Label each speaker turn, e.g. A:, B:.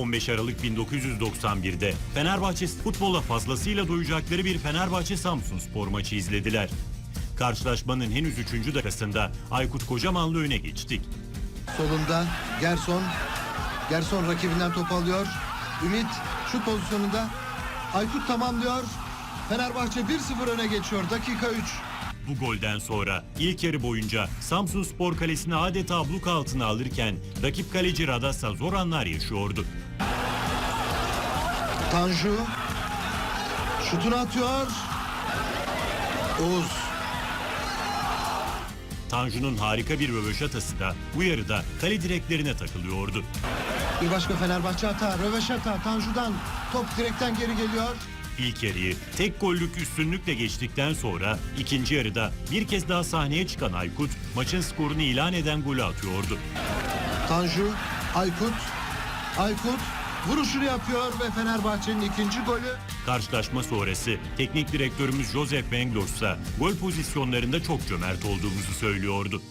A: 15 Aralık 1991'de Fenerbahçe futbola fazlasıyla doyacakları bir Fenerbahçe Samsun spor maçı izlediler. Karşılaşmanın henüz 3. dakikasında Aykut Kocamanlı öne geçtik.
B: Solunda Gerson. Gerson rakibinden top alıyor. Ümit şu pozisyonunda. Aykut tamamlıyor. Fenerbahçe 1-0 öne geçiyor. Dakika 3.
A: Bu golden sonra ilk yarı boyunca Samsun Spor Kalesi'ni adeta abluk altına alırken rakip kaleci Radassa zor anlar yaşıyordu.
B: Tanju. Şutunu atıyor. Oğuz.
A: Tanju'nun harika bir röveşatası da bu yarıda kale direklerine takılıyordu.
B: Bir başka Fenerbahçe hata. Röveşata Tanju'dan. Top direkten geri geliyor.
A: İlk yarıyı tek gollük üstünlükle geçtikten sonra ikinci yarıda bir kez daha sahneye çıkan Aykut maçın skorunu ilan eden golü atıyordu.
B: Tanju, Aykut. Aykut vuruşunu yapıyor ve Fenerbahçe'nin ikinci golü.
A: Karşılaşma sonrası teknik direktörümüz Joseph Benglos ise gol pozisyonlarında çok cömert olduğumuzu söylüyordu.